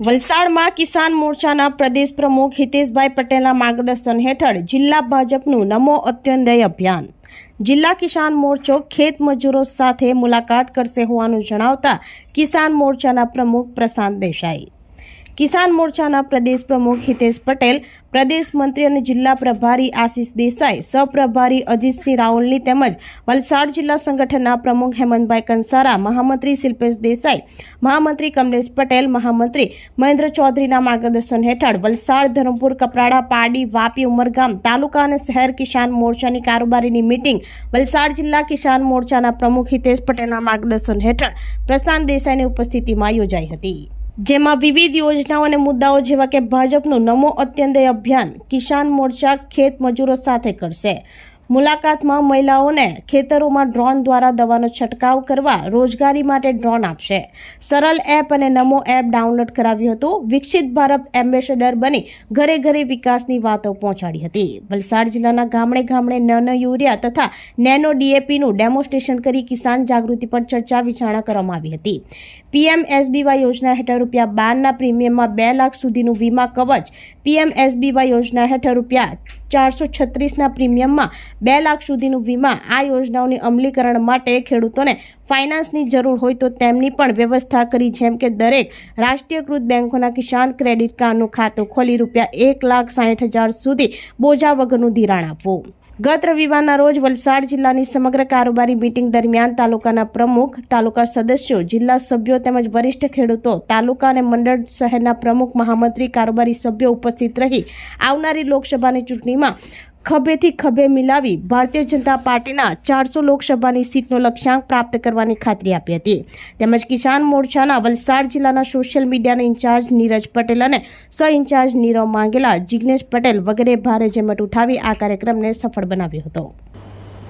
વલસાડમાં કિસાન મોરચાના પ્રદેશ પ્રમુખ હિતેશભાઈ પટેલના માર્ગદર્શન હેઠળ જિલ્લા ભાજપનું નમો અત્યંદય અભિયાન. જિલ્લા કિસાન મોરચો ખેત મજૂરો સાથે મુલાકાત કરશે હોવાનું જણાવતા કિસાન મોરચાના પ્રમુખ પ્રશાંત દેસાઈ. કિસાન મોરચાના પ્રદેશ પ્રમુખ હિતેશ પટેલ, પ્રદેશ મંત્રી અને જિલ્લા પ્રભારી આશીષ દેસાઈ, સહપ્રભારી અજીતસિંહ રાવલની તેમજ વલસાડ જિલ્લા સંગઠનના પ્રમુખ હેમંતભાઈ કંસારા, મહામંત્રી શિલ્પેશ દેસાઈ, મહામંત્રી કમલેશ પટેલ, મહામંત્રી મહેન્દ્ર ચૌધરીના માર્ગદર્શન હેઠળ વલસાડ, ધરમપુર, કપરાડા પારડી વાપી, ઉમરગામ તાલુકા અને શહેર કિસાન મોરચાની કારોબારીની મિટિંગ વલસાડ જિલ્લા કિસાન મોરચાના પ્રમુખ હિતેશ પટેલના માર્ગદર્શન હેઠળ પ્રશાંત દેસાઈની ઉપસ્થિતિમાં યોજાઈ હતી. જેમાં વિવિધ યોજનાઓ અને મુદ્દાઓ જેવા કે ભાજપનું નમો અત્યંતય અભિયાન કિસાન મોરચા ખેત મજૂરો સાથે કરશે. મુલાકાતમાં મહિલાઓને ખેતરોમાં ડ્રોન દ્વારા દવાનો છંટકાવ કરવા રોજગારી માટે ડ્રોન આપશે. સરળ એપ અને નમો એપ ડાઉનલોડ કરાવ્યું હતું. વિકસિત ભારત એમ્બેસેડર બની ઘરે ઘરે વિકાસની વાતો પહોંચાડી હતી. વલસાડ જિલ્લાના ગામડે ગામડે નેનો યુરિયા તથા નેનો ડીએપીનું ડેમોન્સ્ટ્રેશન કરી કિસાન જાગૃતિ પર ચર્ચા વિચારણા કરવામાં આવી હતી. પીએમ એસબીવાય યોજના હેઠળ રૂપિયા બારના પ્રીમિયમમાં બે લાખ સુધીનું વીમા કવચ પીએમ એસબીવાય યોજના હેઠળ રૂપિયા ચારસો છત્રીસના પ્રીમિયમમાં બે લાખ સુધીનું વીમા આ યોજનાઓની અમલીકરણ માટે ખેડૂતોને ફાઇનાન્સની જરૂર હોય તો તેમની પણ વ્યવસ્થા કરી, જેમ કે દરેક રાષ્ટ્રીયકૃત બેંકોના કિસાન ક્રેડિટ કાર્ડનું ખાતું ખોલી રૂપિયા એક લાખ સાઠ હજાર સુધી બોજા વગરનું ધિરાણ આપવું. ગત રવિવારના રોજ વલસાડ જિલ્લાની સમગ્ર કારોબારી મીટિંગ દરમિયાન તાલુકાના પ્રમુખ, તાલુકા સદસ્યો, જિલ્લા સભ્યો તેમજ વરિષ્ઠ ખેડૂતો, તાલુકા અને મંડળ શહેરના પ્રમુખ, મહામંત્રી, કારોબારી સભ્યો ઉપસ્થિત રહી આવનારી લોકસભાની ચૂંટણીમાં ખભેથી ખભે મિલાવી ભારતીય જનતા પાર્ટીના ચારસો લોકસભાની સીટનો લક્ષ્યાંક પ્રાપ્ત કરવાની ખાતરી આપી હતી. તેમજ કિસાન મોરચાના વલસાડ જિલ્લાના સોશિયલ મીડિયાના ઇન્ચાર્જ નીરજ પટેલ અને સહ ઇન્ચાર્જ નીરવ માંગેલા જિગ્નેશ પટેલ વગેરે ભારે જમટ ઉઠાવી આ કાર્યક્રમને સફળ બનાવ્યો હતો.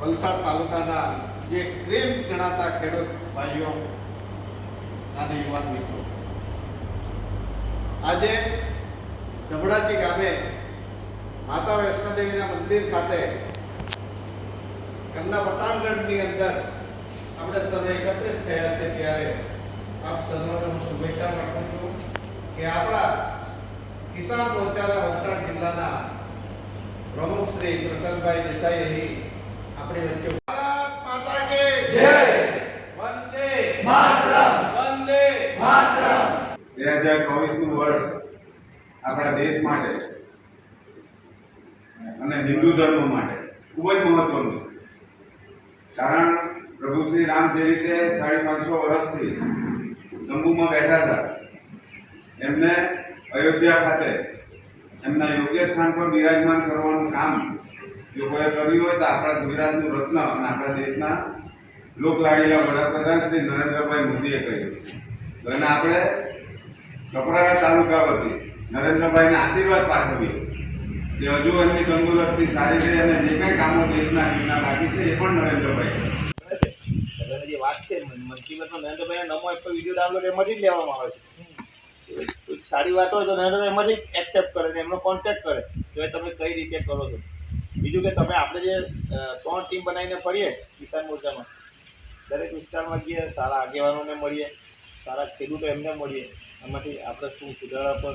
વલસાડ તાલુકાના જે ક્રેમ ગણાતા ખેડૂત ભાઈઓ અને યુવાન મિત્રો, આજે ગામે માતા વૈષ્ણોદેવીના મંદિર ખાતે એમના પટાંગણની અંદર આપણે સર્વે એકત્રિત થયા છે ત્યારે આપ સર્વને હું શુભેચ્છા પાઠવું છું કે આપણા કિસાન મોરચાના વલસાડ જિલ્લાના પ્રમુખ શ્રી પ્રસાદભાઈ દેસાઈ અહીં આપણી વચ્ચે ભારત માતા કે વંદે માતરમ! વંદે બે હજાર ચોવીસનું વર્ષ આપણા દેશ માટે હિન્દુ ધર્મ માટે ખૂબ જ મહત્વનું છે. કારણ પ્રભુ શ્રી રામ જે રીતે સાડી પાંચસો વર્ષથી તંબુમાં બેઠા હતા, એમને અયોધ્યા ખાતે એમના યોગ્ય સ્થાન પર બિરાજમાન કરવાનું કામ જો કોઈ કર્યું હોય તો આપણા ગુજરાતનું રત્ન અને આપણા દેશના લોકલાડીલા વડાપ્રધાન શ્રી નરેન્દ્રભાઈ મોદીએ કહ્યું તો એને આપણે કપરાડા તાલુકા વતી નરેન્દ્રભાઈને આશીર્વાદ પાઠવીએ. કે હજુ એમની તંદુરસ્તી સારી છે અને જે કંઈ કામો દેશના જીવના બાકી છે એ પણ નરેન્દ્રભાઈ. જે વાત છે. મન કી બાતમાં નરેન્દ્રભાઈ નમો એપ પર વીડિયો ડાઉનલોડ જ લેવામાં આવે છે. સારી વાત હોય તો નરેન્દ્રભાઈ એમાંથી જ એક્સેપ્ટ કરે ને એમનો કોન્ટેક્ટ કરે. તો એ તમે કઈ રીતે કરો છો? બીજું કે તમે આપણે જે ત્રણ ટીમ બનાવીને ફરીએ કિસાન મોરચામાં. દરેક વિસ્તારમાં જઈએ, સારા આગેવાનોને મળીએ, સારા ખેડૂતો એમને મળીએ. એમાંથી આપણે શું સુધારા પર